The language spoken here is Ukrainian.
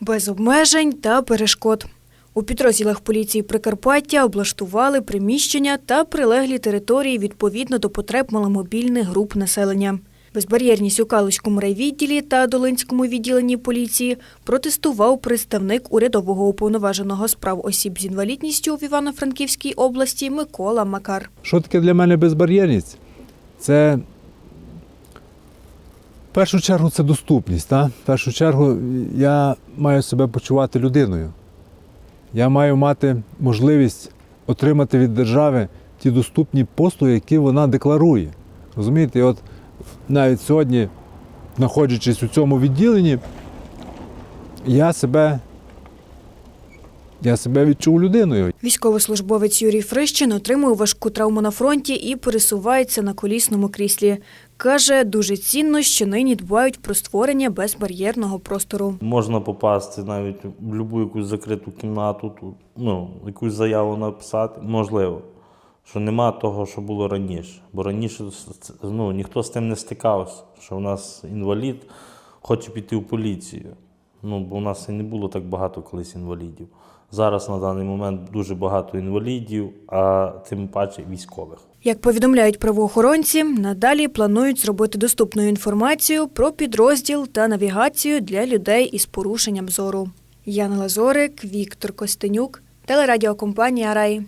Без обмежень та перешкод. У підрозділах поліції Прикарпаття облаштували приміщення та прилеглі території відповідно до потреб маломобільних груп населення. Безбар'єрність у Калуському райвідділі та Долинському відділенні поліції протестував представник урядового уповноваженого з прав осіб з інвалідністю в Івано-Франківській області Микола Макар. Що таке для мене безбар'єрність? Це першу чергу це доступність. Та? В першу чергу я маю себе почувати людиною. Я маю мати можливість отримати від держави ті доступні послуги, які вона декларує. Розумієте, І от навіть сьогодні, знаходячись у цьому відділенні, я себе, я себе відчув людиною. Військовослужбовець Юрій Фрищин отримує важку травму на фронті і пересувається на колісному кріслі. Каже, дуже цінно, що нині дбають про створення безбар'єрного простору. Можна попасти навіть в будь-яку якусь закриту кімнату, тут, ну, якусь заяву написати, можливо. Що нема того, що було раніше. Бо раніше ну, ніхто з тим не стикався, що в нас інвалід хоче піти в поліцію. Ну, бо у нас і не було так багато колись інвалідів. Зараз на даний момент дуже багато інвалідів, а тим паче військових. Як повідомляють правоохоронці, надалі планують зробити доступною інформацію про підрозділ та навігацію для людей із порушенням зору. Яна Лазорик, Віктор Костенюк, телерадіокомпанія Рай.